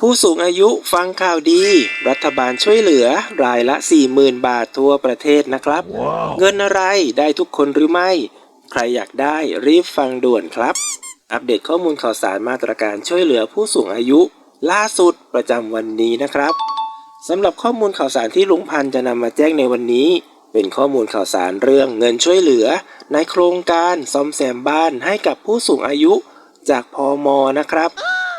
ผู้สูงอายุฟังข่าวดี รัฐบาลช่วยเหลือรายละ 40,000 บาททั่วประเทศนะครับเงินอะไรได้ทุกคนหรือไม่ ใครอยากได้รีบฟังด่วนครับ อัปเดตข้อมูลข่าวสารมาตรการช่วยเหลือผู้สูงอายุ ล่าสุดประจำวันนี้นะครับสำหรับข้อมูลข่าวสารที่ลุงพันธ์จะนำมาแจ้งในวันนี้ เป็นข้อมูลข่าวสารเรื่องเงินช่วยเหลือ ในโครงการซ่อมแซมบ้านให้กับผู้สูงอายุ จากพอมนะครับ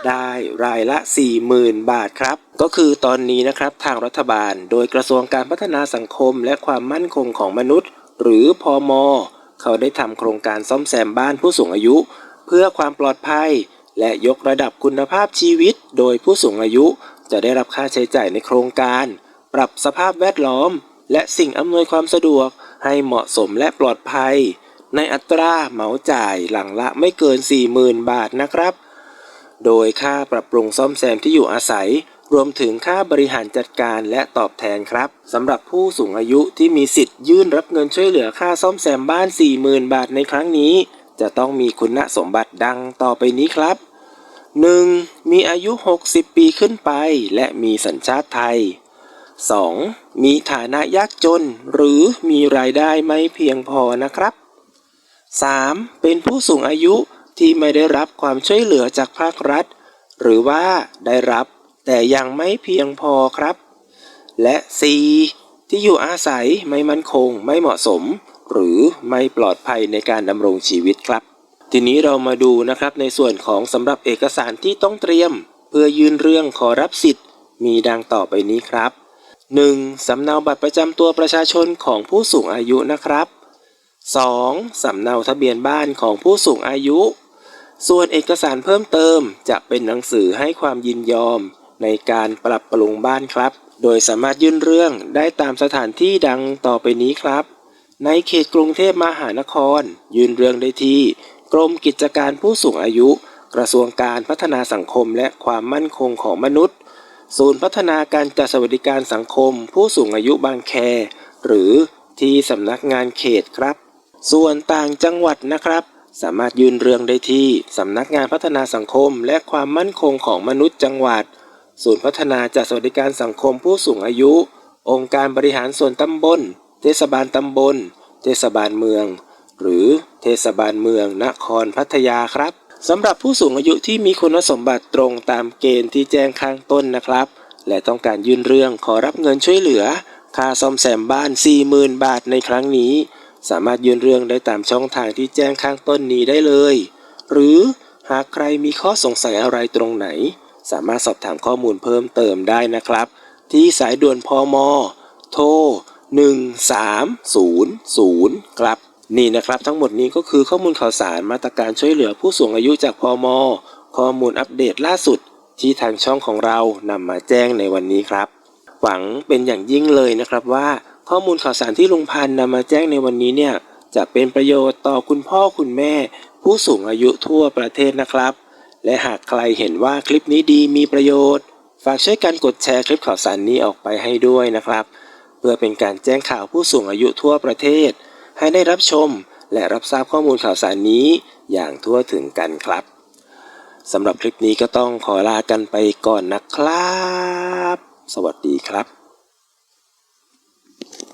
ได้รายละ 40,000 บาทครับ ก็คือตอนนี้นะครับทางรัฐบาล โดยกระทรวงการพัฒนาสังคมและความมั่นคงของมนุษย์ หรือพอมเขาได้ทำโครงการซ่อมแซมบ้านผู้สูงอายุ เพื่อความปลอดภัย และยกระดับคุณภาพชีวิต โดยผู้สูงอายุ จะได้รับค่าใช้จ่ายในโครงการ ปรับสภาพแวดล้อม และสิ่งอำนวยความสะดวกให้เหมาะสมและปลอดภัย ในอัตราเหมาจ่ายหลังละไม่เกิน 40,000 บาทนะครับ โดยค่าปรับปรุงซ่อมแซมที่อยู่อาศัย รวมถึงค่าบริหารจัดการและตอบแทนครับสำหรับผู้สูงอายุที่มีสิทธิ์ยื่นรับเงินช่วยเหลือค่าซ่อมแซมบ้าน 40,000 บาทในครั้งนี้ จะต้องมีคุณสมบัติดังต่อไปนี้ครับ 1. มีอายุ 60 ปีขึ้นไป และมีสัญชาติไทย 2. มีฐานะยากจน หรือมีรายได้ไม่เพียงพอนะครับ 3. เป็นผู้สูงอายุ ที่ไม่ได้รับความช่วยเหลือจากภาครัฐ หรือว่าได้รับแต่ยังไม่เพียงพอครับ และ 4. ที่อยู่อาศัยไม่มั่นคงไม่เหมาะสม หรือไม่ปลอดภัยในการดำรงชีวิตครับ ทีนี้เรามาดูนะครับในส่วนของสำหรับเอกสารที่ต้องเตรียม เพื่อยื่นเรื่องขอรับสิทธิ์ มีดังต่อไปนี้ครับ 1. สำเนาบัตรประจำตัวประชาชนของผู้สูงอายุนะครับ 2. สำเนาทะเบียนบ้านของผู้สูงอายุ ส่วนเอกสารเพิ่มเติมจะเป็นหนังสือให้ความยินยอม ในการปรับปรุงบ้านครับ โดยสามารถยื่นเรื่องได้ตามสถานที่ดังต่อไปนี้ครับ ในเขตกรุงเทพมหานคร ยื่นเรื่องได้ที่ กรมกิจการผู้สูงอายุ กระทรวงการพัฒนาสังคมและความมั่นคงของมนุษย์ ศูนย์พัฒนาการจัดสวัสดิการสังคม ผู้สูงอายุบางแค หรือที่สำนักงานเขตครับ ส่วนต่างจังหวัดนะครับ สามารถยื่นเรื่องได้ที่สำนักงานพัฒนาสังคม และความมั่นคงของมนุษย์จังหวัด ศูนย์พัฒนาจัดสวัสดิการสังคมผู้สูงอายุ องค์การบริหารส่วนตำบล เทศบาลตำบล เทศบาลเมือง หรือเทศบาลเมือง นครพัทยาครับสำหรับผู้สูงอายุที่มีคุณสมบัติตรงตามเกณฑ์ที่แจ้งข้างต้นนะครับ และต้องการยื่นเรื่องขอรับเงินช่วยเหลือ ค่าซ่อมแซมบ้าน 40,000 บาทในครั้งนี้ สามารถยื่นเรื่องได้ตามช่องทางที่แจ้งข้างต้นนี้ได้เลย หรือหากใครมีข้อสงสัยอะไรตรงไหน สามารถสอบถามข้อมูลเพิ่มเติมได้นะครับ ที่สายด่วนพอมโทร 1300 ครับ นี่นะครับทั้งหมดนี้ก็คือข้อมูลข่าวสารมาตรการช่วยเหลือผู้สูงอายุจากพอมข้อมูลอัปเดตล่าสุดที่ทางช่องของเรานำมาแจ้งในวันนี้ครับ หวังเป็นอย่างยิ่งเลยนะครับว่า ข้อมูลข่าวสารที่ลุงพันธ์นำมาแจ้งในวันนี้เนี่ยจะเป็นประโยชน์ต่อคุณพ่อคุณแม่ ผู้สูงอายุทั่วประเทศนะครับ และหากใครเห็นว่าคลิปนี้ดีมีประโยชน์ ฝากช่วยกันกดแชร์คลิปข่าวสารนี้ออกไปให้ด้วยนะครับ เพื่อเป็นการแจ้งข่าวผู้สูงอายุทั่วประเทศ ให้ได้รับชม และรับทราบข้อมูลข่าวสารนี้อย่างทั่วถึงกันครับสำหรับคลิปนี้ก็ต้องขอลากันไปก่อนนะครับ สวัสดีครับ